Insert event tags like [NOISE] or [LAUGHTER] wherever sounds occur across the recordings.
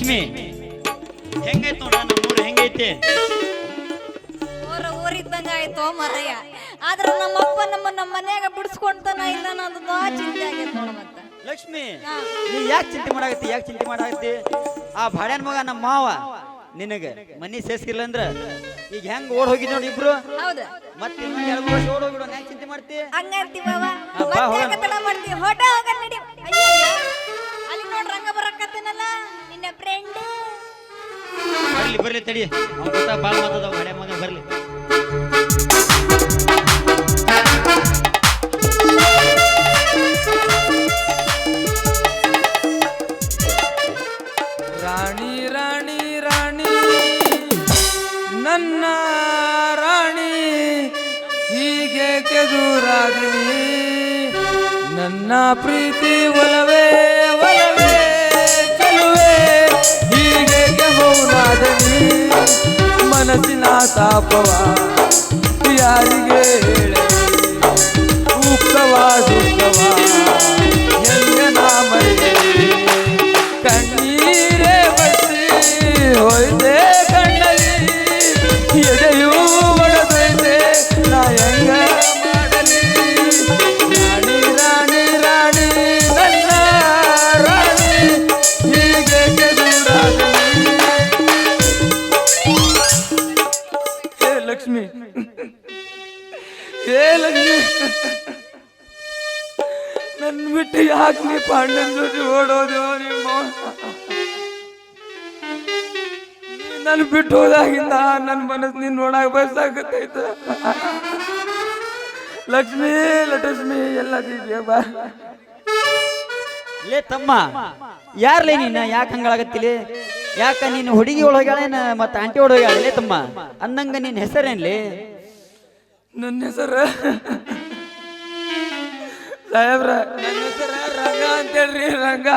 ಲಕ್ಷ್ಮಿ. ಹೆಂಗೈತು ನಾನು ನಮ್ಮೂರು ಹೆಂಗೈತಿ? ಊರ ಊರಿದ್ದಂಗ ಆಯ್ತು ಮರಯ್ಯ. ಆದ್ರೆ ನಮ್ಮಪ್ಪ ನಮ್ಮ ನಮ್ಮ ಮನ್ಯಾಗ ಬಿಡಿಸ್ಕೊಂತಾನ ಇಲ್ಲ ಅನ್ನೋದು ಬಾ ಚಿಂತೆ ಆಗೈತೆ ನೋಡ ಮತ್ತ. ಲಕ್ಷ್ಮಿ. ನೀ ಯಾಕೆ ಚಿಂತೆ ಮಾಡಾಕತ್ತಿ ಯಾಕೆ ಚಿಂತೆ ಮಾಡಾಕತ್ತಿ? ಆ ಭಾಡ್ಯಾನ ಮಗ ನಮ್ಮ ಮಾವ ನಿನಗೆ ಮನಿ ಸೇರ್ಸಿಲ್ಲ ಅಂದ್ರ ಈಗ ಹೆಂಗ್ ಓಡ್ ಹೋಗಿದ್ ನೋಡಿ ಇಬ್ರು? ಹೌದು. ಮತ್ತೆ ಎರಡು ವರ್ಷ ಓಡ್ ಹೋಗಿಡು ಯಾಕೆ ಚಿಂತೆ ಮಾಡ್ತಿ? ಹಂಗಂತೀವಿ ಮಾವ. ಹಾ, ಬಾ, ಹೋಗೋಣ. ಮತ್ತೆ ತಡ ಮಾಡ್ತೀವಿ ಹೊಟ ಹೋಗ ನಡಿ. ಅಯ್ಯೋ. ಬರ್ಲಿ ತಡಿ. ಅವ್ನ ಬಾಲ್ ಮಾತದ ಭಾಡ್ಯ ಮಗ ಬರ್ಲಿ. ರಾಣಿ ರಾಣಿ ರಾಣಿ, ನನ್ನ ರಾಣಿ, ಹೀಗೆ ಕೆದುರಾಗಲಿ. ನನ್ನ ಪ್ರೀತಿ ಒಲವೇ ತಾಪವ ಯಾರಿಗೆ ಹೇಳಲಿ ಲಕ್ಷ್ಮಿ. ಏ ಲಕ್ಷ್ಮಿ. ನನ್ ಬಿಟ್ಟು ಯಾಕೆ ನೀ ಪಾಂಡನ್ ಜೊತೆ ಓಡೋದು ನಿಮ್ಮ ನನ್ ಬಿಟ್ಟು ಹೋದಾಗಿಂದ ನನ್ನ ಮನಸ್ಸು ನೀನ್ ನೋಡಕ್ ಬಯಸಾಗತ್ತೈತ ಲಕ್ಷ್ಮಿ ಲಟಸ್ಮಿ ಎಲ್ಲ ಬಾ. ಲೇ ತಮ್ಮ ಯಾರ್ಲೇ ನೀನ ಯಾಕೆ ಹಂಗಳಾಗತ್ತಿಲಿ ಯಾಕ ನೀನು ಹುಡುಗಿ ಒಳಗ್ಯಾಳೇನ ಮತ್ತ ಆಂಟಿ ಒಳಗ್ಯಾಳ ಲೇ ತಮ್ಮ ಅಂದಂಗ ನಿನ್ ಹೆಸರೇನ್ಲಿ? ನನ್ನ ಹೆಸರ? ಸಾಹೇಬ್ರ ನನ್ನ ಹೆಸರ ರಂಗ ಅಂತೇಳ್ರಿ ರಂಗ.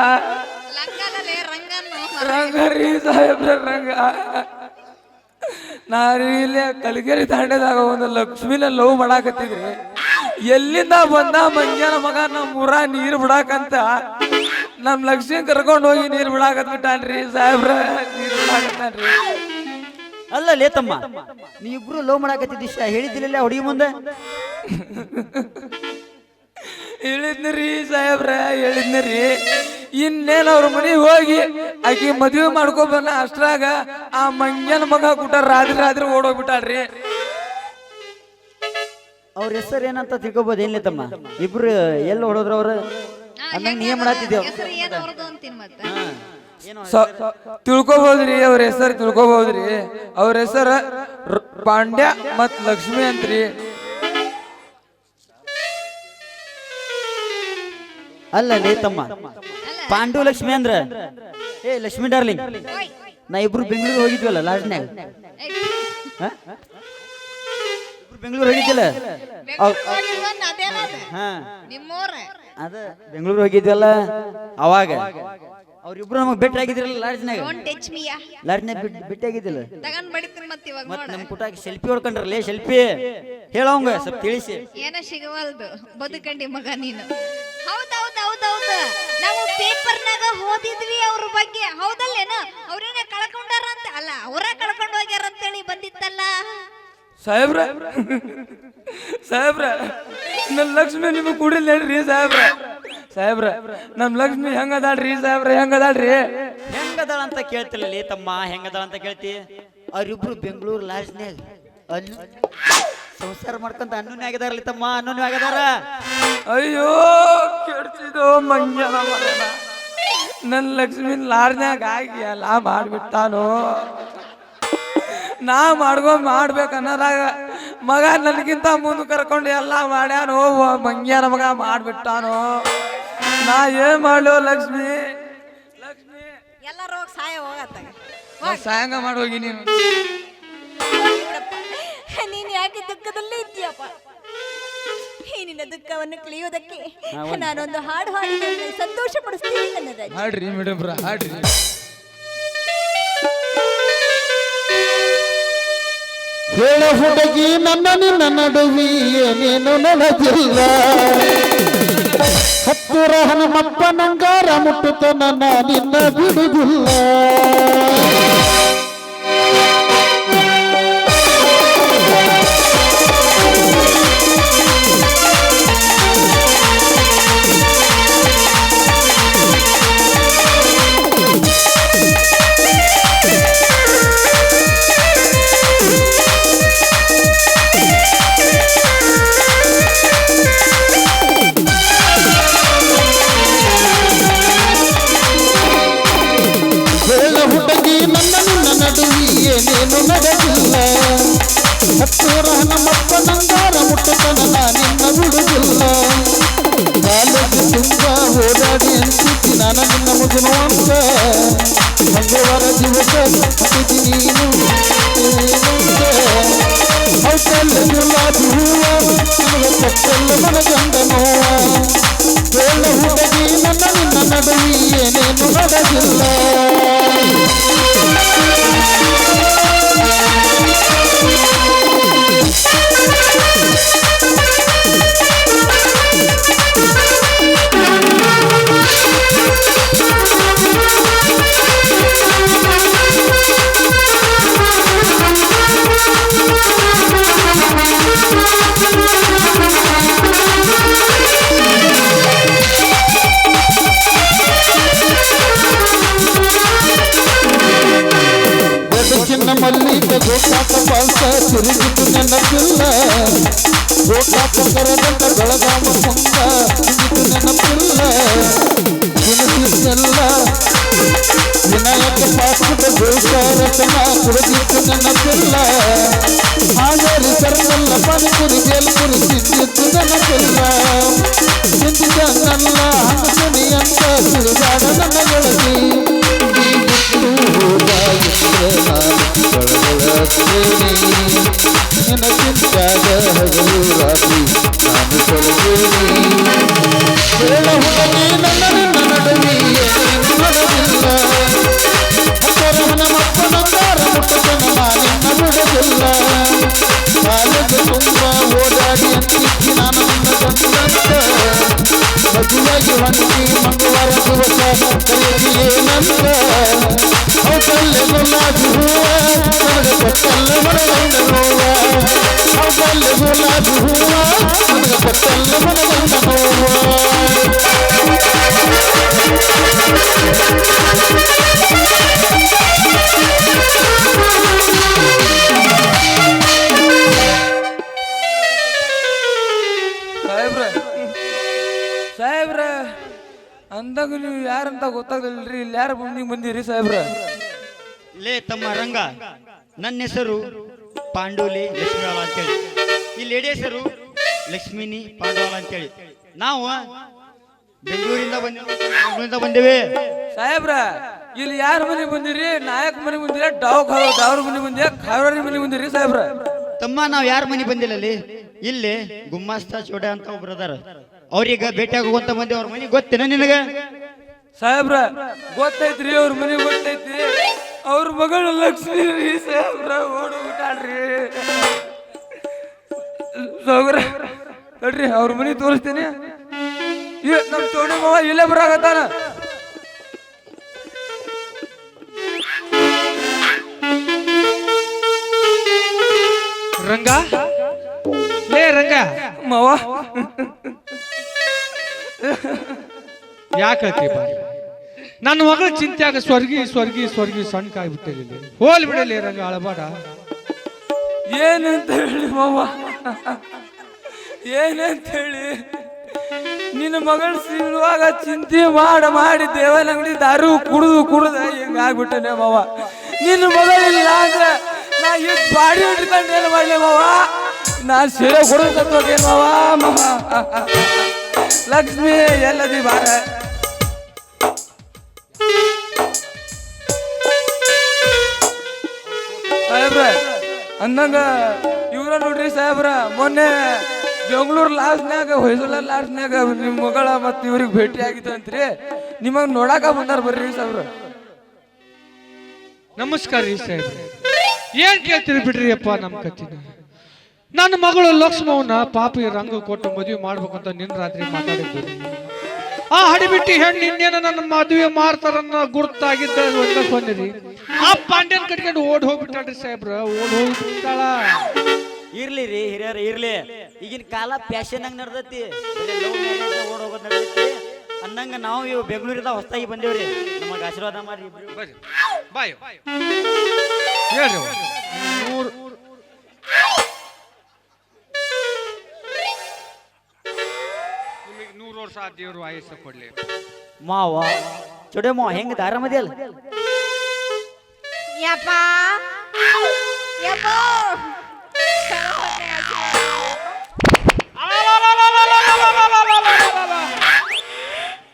ರಂಗ ರೀ ಸಾಹೇಬ್ರ ರಂಗ. ನಾ ರೀ ಇಲ್ಲೇ ಕಲಗೇರಿ ತಾಂಡದಾಗ ಒಂದು ಲಕ್ಷ್ಮಿನ ಲವ್ ಮಾಡಾಕತ್ತಿದ್ರಿ. ಎಲ್ಲಿಂದ ಬಂದ ಮಂಜಾನ ಮಗ ನಮ್ಮ ಊರ ನೀರು ಬಿಡಾಕಂತ? ನಮ್ ಲಕ್ಷ್ಮಿ ಕರ್ಕೊಂಡು ಹೋಗಿ ನೀರು ಬಿಡಾಕತ್ ಬಿಟ್ಟಾನ್ರಿ ಸಾಹೇಬ್ರ. ನೀರು ಬಿಡಾಕತ್ತಾನ್ರಿ ಅಲ್ಲ ಲೇ ತಮ್ಮ ನೀವಿಬ್ರು ಲವ್ ಶಾ? ಹೇಳಿದ್ದಿಲ್ಲ ಹುಡುಗಿ ಮುಂದೆ? ಹೇಳಿದ್ನಿರಿ ಸಾಹೇಬ್ರ ಹೇಳಿದ್ನಿರಿ. ಇನ್ನೇನು ಅವ್ರ ಮನೆಗೆ ಹೋಗಿ ಆಕಿ ಮದುವೆ ಮಾಡ್ಕೊಬನ್ನ ಅಷ್ಟ್ರಾಗ ಆ ಮಂಗ್ಯನ ಮಗ ಕೂಟ ರಾತ್ರಿ ರಾತ್ರಿ ಓಡೋಗ್ಬಿಟ್ಟಾಳ್ರಿ ಅವ್ರ ಹೆಸರು ಏನಂತ ತಿಳ್ಕೊಬೋದು ಏನ್ಲೇ ತಮ್ಮ? ಇಬ್ರು ಎಲ್ಲಿ ಹೊಡೋದ್ರ ಅವ್ರ? ಅಂದಂಗ ಏನ್ ಮಾಡಾತಿದ್ದೇವ್. ಹೆಸರು ಏನು ಅವ್ರದ್ದು ಅಂತೀನಿ ಮತ್ತೆ ತಿಳ್ಕೊಬೋದ್ರಿ ಅವ್ರ ಹೆಸರು ತಿಳ್ಕೊಬಹುದ್ರಿ ಅವ್ರ ಹೆಸರ ಪಾಂಡ್ಯ ಮತ್ ಲಕ್ಷ್ಮಿ ಅಂತ್ರಿ. ಅಲ್ಲ ಲೇ ತಮ್ಮ ಪಾಂಡು ಲಕ್ಷ್ಮಿ ಅಂದ್ರ? ಏ ಲಕ್ಷ್ಮಿ ಡಾರ್ಲಿಂಗ್. ನಾ ಇಬ್ರು ಬೆಂಗಳೂರು ಹೋಗಿದ್ವಲ್ಲ ಲಾಸ್ಟ್ನ್ಯಾಗ ಬೆಂಗಳೂರು ಹೋಗಿದ್ದಿಲ್ಲ? ಹಾ. ಅದ ಬೆಂಗಳೂರು ಹೋಗಿದ್ದಲ್ಲ ಅವಾಗ? ಅವ್ರಿಬ್ರು ನಮಗ್ ಭೇಟಿ ಆಗಿದ್ರಲ್ಲ ಲಾಡ್ಜ್ನಾಗ ಲಾಡ್ಜ್ನಾಗ ಭೇಟಿ ಆಗಿದ್ದಿಲ್ಲ? ಮತ್ ನಮ್ ಕುಟಾಗಿ ಸೆಲ್ಫಿ ಹೊಡ್ಕೊಂಡ್ರಲ್ಲೇ ಸೆಲ್ಫಿ. ಹೇಳೋಂಗ ಸ್ವಲ್ಪ ತಿಳಿಸಿ. ಏನ ಸಿಗವಲ್ದು? ಬದುಕಂಡಿ ಮಗ ನೀನು. ಹೌದ್ ಹೌದ್ ಹೌದ್ ಹೌದ್. ನಾವು ಪೇಪರ್ನಾಗ ಓದಿದ್ವಿ ಅವ್ರ ಬಗ್ಗೆ. ಹೌದಲ್ಲೇನ? ಅವ್ರೇನ ಕಳ್ಕೊಂಡಾರ ಅಂತ ಅಲ್ಲ ಅವರ ಕಳ್ಕೊಂಡು ಹೋಗ್ಯಾರ ಅಂತೇಳಿ ಬಂದಿತ್ತಲ್ಲ. ಸಾಹೇಬ್ರ? ಸಾಹೇಬ್ರ ನನ್ನ ಲಕ್ಷ್ಮಿ ನಿಮಗೆ ಕುಡಿಲ್ ಹೇಳ್ರಿ ಸಾಹೇಬ್ರ. ಸಾಹೇಬ್ರ ನಮ್ ಲಕ್ಷ್ಮಿ ಹೆಂಗದಾಳ್ರಿ ಸಾಹೇಬ್ರ ಹೆಂಗದಾಳ್ರಿ? ಹೆಂಗದಾಳ ಅಂತ ಕೇಳ್ತಿಲ್ಲ ತಮ್ಮ ಹೆಂಗದಾಳ ಅಂತ ಕೇಳ್ತಿ? ಅವ್ರಿಬ್ರು ಬೆಂಗಳೂರು ಲಾಡ್ಜ್ನ್ಯಾಗ ಅನ್ನು ಸಂಸಾರ ಮಾಡ್ಕೊಂತ ಅನ್ನೂ ಆಗಿದಾರಲ್ಲ ತಮ್ಮ ಅನ್ನೂ ಆಗಿದಾರ ಅಯ್ಯೋ ಕೆಡ್ಸಿದೋ ಮಂಜ ನನ್ನ ಲಕ್ಷ್ಮಿ ಲಾರ್ನಾಗ ಆಗಿ ಎಲ್ಲ ಮಾಡ್ಬಿಟ್ಟಾನು. ನಾ ಮಾಡ್ಕೊ ಮಾಡ್ಬೇಕು ಅನ್ನೋದಾಗ ಮಗ ನನಗಿಂತ ಮುಂದೆ ಕರ್ಕೊಂಡು ಎಲ್ಲ ಮಾಡ್ಯಾನೋ ಮಂಗ್ಯಾನ ಮಗ ಮಾಡ್ಬಿಟ್ಟಾನೋ. ನಾ ಏನ್ ಮಾಡ್ಲೋ ಲಕ್ಷ್ಮಿ? ಲಕ್ಷ್ಮಿ ಎಲ್ಲರೂ ಸಾಯ ಹೋಗತ್ತಾಗ ನಾ ಸಾಯಂಗ ಹೋಗಿ ನೀನು. ನೀನ್ ಯಾಕೆ ದುಃಖದಲ್ಲೇ ಇದ್ದೀಯಪ್ಪ? ಈ ನಿನ್ನ ದುಃಖವನ್ನು ಕಳಿಯೋದಕ್ಕೆ ನಾನೊಂದು ಹಾಡು ಹಾಡಿ ಸಂತೋಷ ಪಡಿಸ್ತೀನಿ ಹಾಡ್ರಿ ಮೇಡಮ್ ಹಾಡ್ರಿ. ಹೇಳ ಹುಡುಗಿ ನನ್ನ ನಿನ್ನ ನಡುವಿ ನೀನು ನಡೆದಿಲ್ಲ. ಹತ್ತಿರ ಹನುಮಪ್ಪ ನಂಗಾರ ಮುಟ್ಟುತ್ತ ನನ್ನ ನಿನ್ನ ಬಿಡುದಿಲ್ಲ. ನಿನ್ನ ಮುಗಿನು ಅಂತ ಮಂಗಳವಾರ ದಿವಸ ಹತ್ತಿದ್ದಿ ನೀನು ಏನಂತೆ ಹೌದಲ್ಲ ಗುಲಾಬಿ ಹೂವ ನನಗೆ ಕೊಟ್ಟಲ್ಲ ಮನಗಂಡ ನೋವ ಹೇಳ ಹುಡುಗಿ ನನ್ನ ನಿನ್ನ ನಡುವಿ ಏನೇನು ನಡೆದಿಲ್ಲ ಗೋಕಾರತನ ಕುಡಿದಿತ್ತು ನೆನಪಿಲ್ಲ ಹಾಗರಿ ಸರ್ಕಲ್ಲ ಪಾನಿಪುರಿ ಬೇಲ್ಪುರಿ ತಿಂದಿತ್ತು ನೆನಪಿಲ್ಲ ತಿಂದಿದ್ದನ್ನೆಲ್ಲ ಹಂಗಸನಿ ಅಂತ ತಿರುಗಾಡ ನನ್ನ ಗೆಳತಿ ನೀ ಬಿಟ್ಟು ಹೋದಾಗಿದ್ರೆ ನಾನು ಕೊಳಗೊಳತ್ತೇನೆ ನೆನಪಿದ್ದಾಗ ಹಗಲು ರಾತ್ರಿ ನಾನು ಕೊಳಗೇನೆ ಹೇಳ ಹುಡುಗಿ ನನ್ನ ನಿನ್ನ ನಡುವೆ ಮದುವೆಗೆ ಹೊಂಟಿ ಮಂಗಳವಾರ ದಿವಸ ಕರೆದಿ ಏನಂತ ಹೌದಲ್ಲೇ ಗುಲಾಬಿ ಹೂವ ನನಗೆ ಕೊಟ್ಟಲ್ಲ ಮನಗಂಡ ನೋವ ಹೌದಲ್ಲೇ ಗುಲಾಬಿ ಹೂವ ನನಗೆ ಕೊಟ್ಟಲ್ಲ ಅಂದಾಗ ನೀವು ಯಾರಂತ ಗೊತ್ತಾಗಲಿಲ್ರಿ ಇಲ್ಲಿ ಯಾರು ಬಂದಿಗೆ ಬಂದಿರಿ ಸಾಹೇಬ್ರ? ಲೇ ತಮ್ಮ ರಂಗ ನನ್ನ ಹೆಸರು ಪಾಂಡೋಲಿ ಲಕ್ಷ್ಮೀವಾಲ ಅಂತೇಳಿ. ಈ ಲೇಡಿ ಹೆಸರು ಲಕ್ಷ್ಮಿನಿ ಅಂತ ಅಂತೇಳಿ. ನಾವು ಬೆಂಗಳೂರಿಂದ ಬಂದ ಬಂದೇವೆ. ಸಾಹೇಬ್ರ ಇಲ್ಲಿ ಯಾರ ಮನೆ ಬಂದಿರಿ? ನಾಯಕ್ ಮನೆ ಬಂದಿರ ಡಾವ್ ಖಾವ್ ಡಾವ್ರ ಮನೆ ಬಂದಿರ ಖಾವ್ರಿ ಮನೆ ಬಂದಿರಿ ಸಾಹೇಬ್ರ? ತಮ್ಮ ನಾವು ಯಾರ ಮನೆ ಬಂದಿಲ್ಲ ಅಲ್ಲಿ ಇಲ್ಲಿ ಗುಮ್ಮಾಸ್ತ ಚೋಡ ಅಂತ ಒಬ್ರು ಅದಾರ. ಅವ್ರೀಗ ಭೇಟಿ ಆಗುವಂತ ಮಂದಿ ಅವ್ರ ಮನೆ ಗೊತ್ತೇನ ನಿನಗ? ಸಾಹೇಬ್ರ ಗೊತ್ತೈತ್ರಿ ಅವ್ರ ಮನೆ ಗೊತ್ತೈತಿ ಅವ್ರ ಮಗಳು ಲಕ್ಷ್ಮಿ ರೀ ಸಾಹೇಬ್ರ ಓಡು ಬಿಟ್ಟಾಳ್ರಿ ಸಾಹೇಬ್ರ ನೋಡ್ರಿ ಅವ್ರ ಮನೆ ತೋರಿಸ್ತೀನಿ. ಇವ್ ನಮ್ ಚೋಡಿ ಮಾವ ಇಲ್ಲೇ ಬರಾಕತ್ತಾನ. ರಂಗ? ಲೇ ರಂಗ. ಮಾವ. [LAUGHS] ಯಾಕೆ ಹೇಳ್ತಿ ಬಾರಿ ನನ್ನ ಮಗಳ ಚಿಂತ್ಯಾಗ ಸ್ವರ್ಗಿ ಸ್ವರ್ಗಿ ಸ್ವರ್ಗಿ ಸಣ್ಣ ಕಾಯ್ಬಿಟ್ಟಿಲ್ಲ ಹೋಲ್ ಬಿಡಲಿ ರಂಗ, ಅಳಬಾಡ. ಏನಂತ ಹೇಳಿ ಮಾವ? ಏನಂತ ಹೇಳಿ ನಿನ್ನ ಮಗಳು ಸಿಗುವಾಗ ಚಿಂತೆ ಮಾಡ ಮಾಡಿ ದೇವನ ಅಂಗಡಿ ದಾರು ಕುಡಿದು ಕುಡಿದ ಹಿಂಗ ಆಗ್ಬಿಟ್ಟನೆ ಮಾವ? ನಿನ್ನ ಮಗಳಿಲ್ಲ ಅಂದ್ರೆ ನಾ ಎಷ್ಟು ಬಾಡಿ ಹಿಡ್ಕೊಂಡು ಏನು ಮಾಡ್ಲಿ ಮಾವ? ನಾ ಸೀರೆ ಕುಡಿದ ಮಾವ ಮಾವ. ಲಕ್ಷ್ಮಿ ಎಲ್ಲದಿ ಬಾರ. ಸಾಹೇಬ್ರ, ಅಂದಂಗ ಇವ್ರ ನೋಡ್ರಿ ಸಾಹೇಬ್ರ, ಮೊನ್ನೆ ಬೆಂಗಳೂರು ಲಾಸ್ಟ್ನಾಗ ಹೊಯ್ಸಳ ಲಾಸ್ಟ್ನಾಗ ನಿಮ್ಮ ಮಗಳ ಮತ್ತೆ ಇವ್ರಿಗೆ ಭೇಟಿ ಆಗಿತ್ತಂತ್ರಿ ನಿಮಗೆ ನೋಡಾಕ ಬಂದಾರ ಬರ್ರಿ ಸಾಹೇಬ್ರ. ನಮಸ್ಕಾರ ರೀ ಸಾಹೇಬ್ರ. ಏನ್ ಕೇಳ್ತೀರಿ ಬಿಡ್ರಿ ಅಪ್ಪ ನಮ್ಮ ಕತ್ತಿನ ನನ್ನ ಮಗಳು ಲಕ್ಷ್ಮವನ್ನ ಪಾಪಿ ರಂಗು ಕೊಟ್ಟು ಮದುವೆ ಮಾಡ್ಬೇಕಂತ ನಿನ್ನ ರಾತ್ರಿ ಮಾತಾಡಿದ್ದು. ಆ ಹಡಿಬಿಟ್ಟಿ ಹೆಣ್ಣು ಇನ್ನೇನ ನನ್ನ ಮದುವೆ ಮಾಡ್ತಾರನ್ನ ಗುರುತಾಗಿದ್ದ ಒಂದ ಸೊನ್ನಿರಿ ಆ ಪಾಂಡ್ಯನ್ ಕಟ್ಕೊಂಡು ಓಡ್ ಹೋಗ್ಬಿಟ್ಟಾಳ್ರಿ ಸಾಹೇಬ್ರ ಓಡ್ ಹೋಗ್ಬಿಟ್ಟಾಳ. ಇರ್ಲಿ ರೀ ಹಿರಿಯರ ಇರ್ಲಿ. ಈಗಿನ ಕಾಲ ಫ್ಯಾಷನ್ ಹಂಗ್ ನಡ್ದೈತಿ. ಲವ್ ಮ್ಯಾರೇಜ್ ಓಡ್ ಹೋಗೋದ್ ನಡ್ದೈತಿ. ಅನ್ನಂಗ ನಾವು ಇವ್ ಬೆಂಗಳೂರಿಂದ ಹೊಸದಾಗಿ ಬಂದೇವ್ರಿ. ನಮಗ ಆಶೀರ್ವಾದ ಮಾಡಿ ಬರ್ರಿ ಬಾಯ್ ಹೇಳ್ರಿ ನೂರು ನಿಮಗೆ ನೂರು ವರ್ಷ ಆ ದೇವ್ರು ಆಯಸ್ಸು ಕೊಡ್ಲಿ. ಮಾವ ಚೊಡೆ ಮಾವ ಹೆಂಗ ಯಪ್ಪ. ಯಪ್ಪ.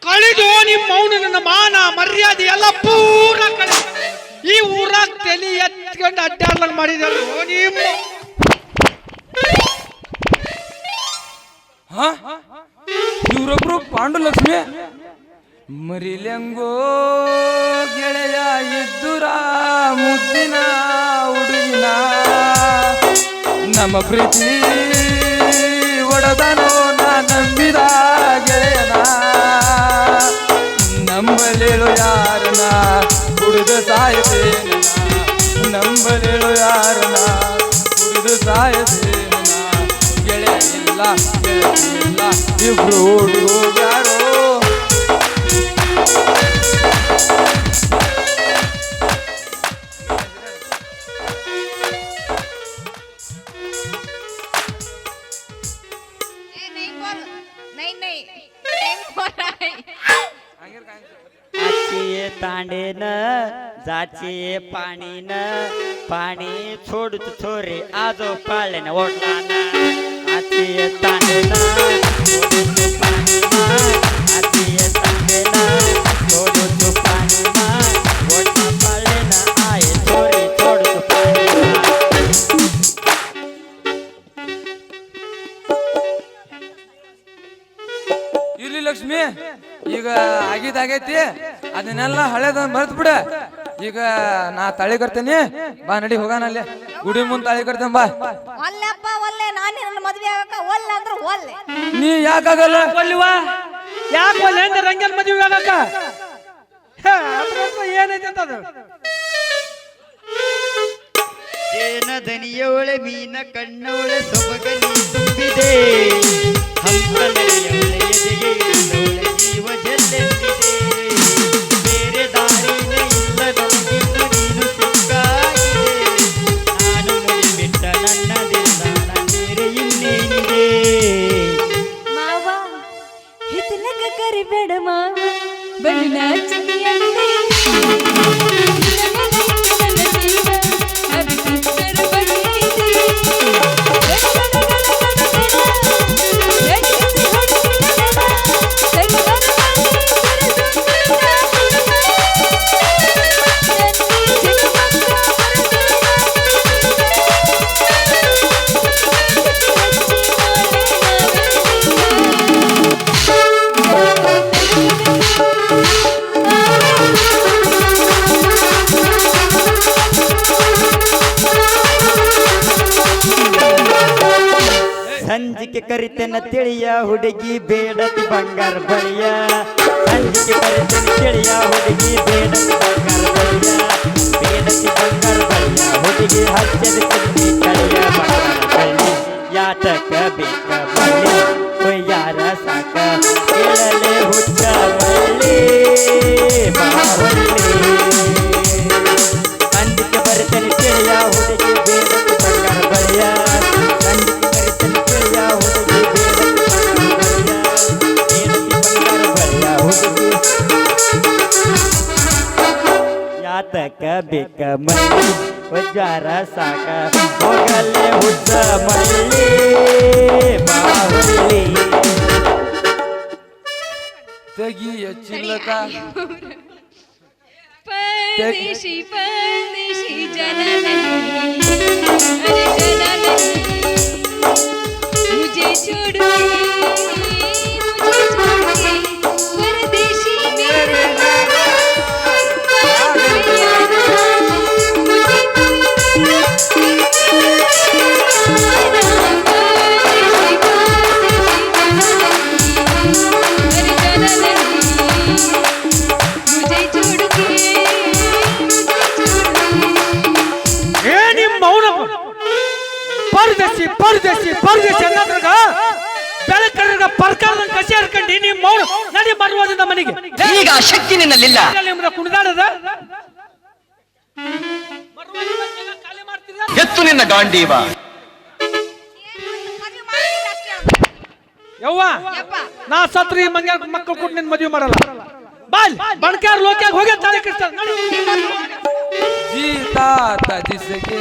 ಕಳಿದು ನಿಮ್ಮ ಮೌನ ನನ್ನ ಮಾನ ಮರ್ಯಾದೆ ಎಲ್ಲ ಪೂರ ಕಳಿ ಈ ಊರಾಗ ತಲೆ ಎತ್ಕೊಂಡು ಅಡ್ಡಾಡ್ಲಂಗ್ ಮಾಡಿದ್ರು ನಿಮ್ಮ? ಹಾ? ಇವ್ರೊಬ್ರು ಪಾಂಡು ಲಕ್ಷ್ಮಿ ಮರಿಲೆಂಗೋ ಗೆಳೆಯ ಇದ್ದುರ ಮುದ್ದಿನ ಹುಡುಗಿನ ನಮ್ಮ ಪ್ರೀತಿ ಒಡದನೋ ನಾ ನಂಬಿದ ಗೆಳೆಯನ. ನಂಬಲೇಳು ಯಾರನ ಹುಡುಗ ಸಾಯತೇನ ನಂಬಲೇಳು ಯಾರನ ಹುಡುಗ ಸಾಯತೇನ ಗೆಳೆಯ ಇಲ್ಲ ಇಬ್ರು ಓಡಿ ಹೋಗ್ಯಾರೋ ಏ, ನೈ ಬೋಲ್. ನೈ ನೈ ನೈ ಬೋಲ್ ಐ. ಆಗಿದಾಗೈತಿ ಅದನ್ನೆಲ್ಲ ಹಳೇದ ಮರ್ತ್ ಬಿಡ. ಈಗ ನಾ ತಳಿ ಕರ್ತೇನಿ ಬಾ ನಡಿ ಹೋಗಾನ ಅಲ್ಲಿ. ಗುಡಿ ಮುಂದ್ ತಳಿ ಕರ್ತೇನೆ ಬಾ. ಅಲ್ಲಪ್ಪ ಒಲ್ಲೆ. ನಾನು ನನ್ನ ಮದ್ವೆ ಆಗಕ್ಕ ಒಲ್ಲೆ ಅಂದ್ರೆ ಒಲ್ಲೆ. ನೀ ಯಾಕಾಗಲ್ಲ ಕೊಲ್ಲಿವಾ ಯಾಕೆ ಒಲ್ಲೆ ಅಂದ್ರೆ ರಂಗನ್ ಮದ್ವೆ ಅದ್ರ ಏನೈತೆ ಅಂತ ಅದು ಜೇನ ದನಿಯವಳೆ ಮೀನ ಕಣ್ಣವಳೆ ಸೊಬಗನಿ ತುಂಬಿದೆ. ಹಂಸ ಎದೆಗೆ ಎದೆಗೆ Let me. ಸಂಜಿಕೆ ಕರಿತನ ತಿಳಿಯ, ಹುಡುಗಿ ಬೇಡತಿ ಬಂಗಾರ ಬಳಿಯ. ಸಂಜಿಕೆ ಕರಿತನ ತಿಳಿಯ, ಹುಡುಗಿ ಬೇಡತಿ ಬಂಗಾರ ಬಳಿಯ. ಬೇಡತಿ ಬಂಗಾರ ಬಳಿಯ, ಹುಡುಗಿ ಹಚ್ಚದ ಕಟ್ಟಿ ಕಳಿಯ ಬಂಗಾರ ಬಳಿ ಯಾತಕ ಬೇಕ ಬಳಿ ಯಾರ ಸಾಕ ಮಲ್ಲಿ ವಜ್ಜಾರ ಸಾಕ. ಹೋಗಲ್ಲೇ ಹುಟ್ಟ ಮಲ್ಲಿ ಬಾಹುಲಿ ತಗಿ ಚಿಲ್ಲಕ. ಪರದೇಶಿ ಪರದೇಶಿ ಜನನ ಜನನ ಕರ್ನಾಟಕ ಬೆಳಕರ್ಗ ಪರ್ಕಾರದ ಕಸಿ ಹರ್ಕೊಂಡು ನೀವು ಮೌನ ನಡಿ ಬರುವುದರಿಂದ ಮನೆಗೆ. ಈಗ ಶಕ್ತಿ ನಿನ್ನಲ್ಲಿಲ್ಲ. ನಿಮ್ದ ಕುಣಿದಾಡದ? ಎತ್ತು ನಿನ್ನ ಗಾಂಡೀವ. ಯವ್ವ ನಾ ಸತ್ರಿ ಮಂಗ್ಯ ಮಕ್ಕಳು ಕೊಟ್ಟು ನಿನ್ ಮದುವೆ ಮಾಡಲ್ಲ. ಬಾಲ್ ಬಣಕಾರ ಲೋಕ್ಯಾಗ ಹೋಗಿ ತಾಳಿ ಕೃಷ್ಣ ಜೀತಾ ತಜಿಸಗೆ.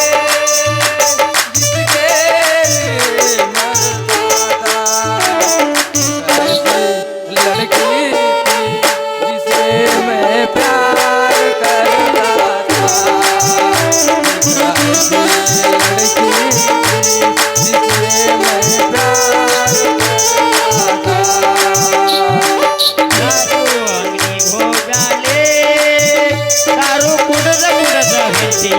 ದಾರು ಕುಡದ ಕುಡದ ಹೆಂಡತಿ